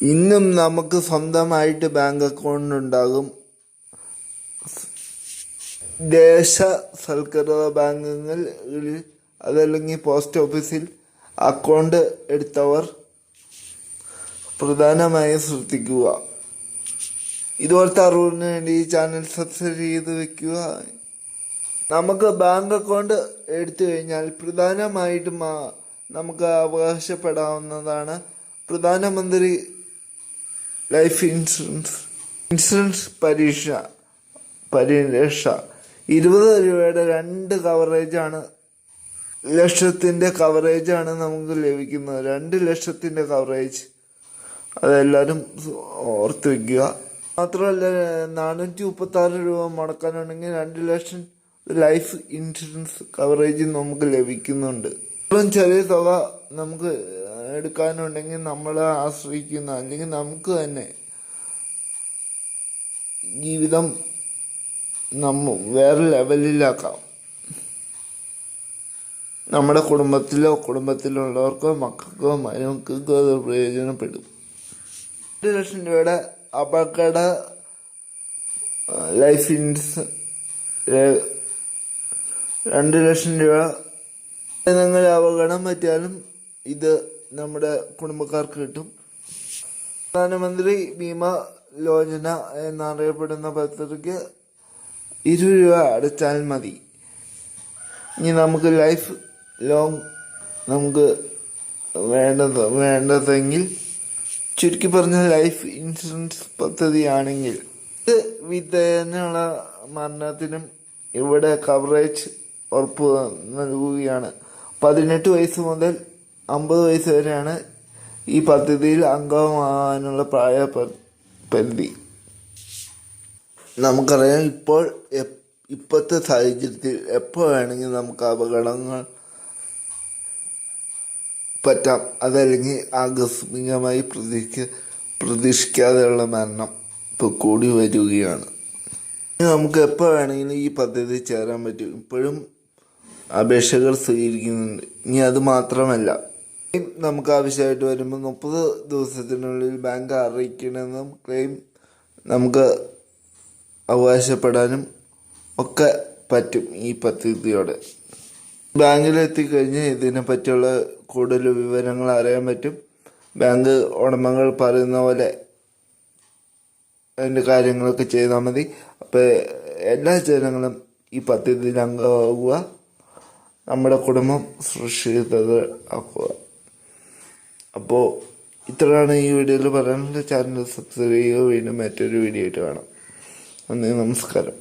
ഇന്നും നമുക്ക് സ്വന്തമായിട്ട് ബാങ്ക് അക്കൗണ്ട് ഉണ്ടാകും. ദേശസൽക്കൃത ബാങ്കുകളിൽ അതല്ലെങ്കിൽ പോസ്റ്റ് ഓഫീസിൽ അക്കൗണ്ട് എടുത്തവർ പ്രധാനമായും ശ്രദ്ധിക്കുക. ഇതുപോലത്തെ അറിവിന് വേണ്ടി ഈ ചാനൽ സബ്സ്ക്രൈബ് ചെയ്ത് വെക്കുക. നമുക്ക് ബാങ്ക് അക്കൗണ്ട് എടുത്തു കഴിഞ്ഞാൽ പ്രധാനമായിട്ടും നമുക്ക് അവകാശപ്പെടാവുന്നതാണ്. പ്രധാനമന്ത്രി ലൈഫ് ഇൻഷുറൻസ് ഇൻഷുറൻസ് പരീക്ഷ പരിരക്ഷ ഇരുപത് രൂപയുടെ രണ്ട് കവറേജാണ് ലക്ഷത്തിന്റെ കവറേജാണ് നമുക്ക് ലഭിക്കുന്നത്. രണ്ട് ലക്ഷത്തിന്റെ കവറേജ് അതെല്ലാവരും ഓർത്ത് വയ്ക്കുക മാത്രമല്ല നാനൂറ്റി മുപ്പത്തി ആറ് രൂപ മുടക്കാനുണ്ടെങ്കിൽ രണ്ട് ലക്ഷം ലൈഫ് ഇൻഷുറൻസ് കവറേജ് നമുക്ക് ലഭിക്കുന്നുണ്ട്. ഇപ്പം ചെറിയ തുക നമുക്ക് എടുക്കാനുണ്ടെങ്കിൽ നമ്മളെ ആശ്രയിക്കുന്ന അല്ലെങ്കിൽ നമുക്ക് തന്നെ ജീവിതം നമ്മ വേറെ ലെവലിലാക്കാം. നമ്മുടെ കുടുംബത്തിലോ കുടുംബത്തിലുള്ളവർക്കോ മക്കൾക്കോ മരുമക്കൾക്കോ അത് പ്രയോജനപ്പെടും. രണ്ട് ലക്ഷം രൂപയുടെ അപകട ലൈഫ് ഇൻഷുറൻസ് രണ്ട് ലക്ഷം രൂപ നിങ്ങൾ അപകടം പറ്റിയാലും ഇത് നമ്മുടെ കുടുംബക്കാർക്ക് കിട്ടും. പ്രധാനമന്ത്രി ബീമ യോജന എന്നറിയപ്പെടുന്ന പദ്ധതിക്ക് ഇരുപത് രൂപ അടച്ചാൽ മതി. ഇനി നമുക്ക് ലൈഫ് ലോങ് നമുക്ക് വേണ്ടത് വേണ്ടതെങ്കിൽ ചുരുക്കി പറഞ്ഞ ലൈഫ് ഇൻഷുറൻസ് പദ്ധതിയാണെങ്കിൽ ഇത് വിധേയനുള്ള മരണത്തിനും ഇവിടെ കവറേജ് ഉറപ്പ് നൽകുകയാണ്. പതിനെട്ട് വയസ്സ് മുതൽ അമ്പത് വയസ്സ് വരെയാണ് ഈ പദ്ധതിയിൽ അംഗമാകാനുള്ള പ്രായ പരിധി. നമുക്കറിയാം ഇപ്പോൾ ഇപ്പോഴത്തെ സാഹചര്യത്തിൽ എപ്പോൾ വേണമെങ്കിൽ നമുക്ക് അപകടങ്ങൾ പറ്റാം. അതല്ലെങ്കിൽ ആകസ്മികമായി പ്രതീക്ഷ പ്രതീക്ഷിക്കാതെയുള്ള മരണം ഇപ്പോൾ കൂടി വരികയാണ്. നമുക്ക് എപ്പോൾ വേണമെങ്കിലും ഈ പദ്ധതി ചേരാൻ പറ്റും. ഇപ്പോഴും അപേക്ഷകൾ സ്വീകരിക്കുന്നുണ്ട്. ഇനി അത് മാത്രമല്ല. നമുക്ക് ആവശ്യമായിട്ട് വരുമ്പോൾ മുപ്പത് ദിവസത്തിനുള്ളിൽ ബാങ്ക് അറിയിക്കണമെന്നും ക്ലെയിം നമുക്ക് അവകാശപ്പെടാനും ഒക്കെ പറ്റും ഈ പദ്ധതിയോടെ. ബാങ്കിലെത്തിക്കഴിഞ്ഞ് ഇതിനെ പറ്റിയുള്ള കൂടുതൽ വിവരങ്ങൾ അറിയാൻ പറ്റും. ബാങ്ക് ഉടമകൾ പറയുന്ന പോലെ അതിന്റെ കാര്യങ്ങളൊക്കെ ചെയ്താൽ മതി. അപ്പോൾ എല്ലാ ജനങ്ങളും ഈ പദ്ധതിയിൽ അംഗമാകുക നമ്മുടെ കുടുംബം സുരക്ഷിതത ആക്കുക. അപ്പോൾ ഇത്രയാണ് ഈ വീഡിയോയിൽ പറയാനുള്ള ചാനൽ സബ്സ്ക്രൈബ് ചെയ്യുക. വീണ്ടും മറ്റൊരു വീഡിയോ ആയിട്ട് കാണാം. നന്ദി നമസ്കാരം.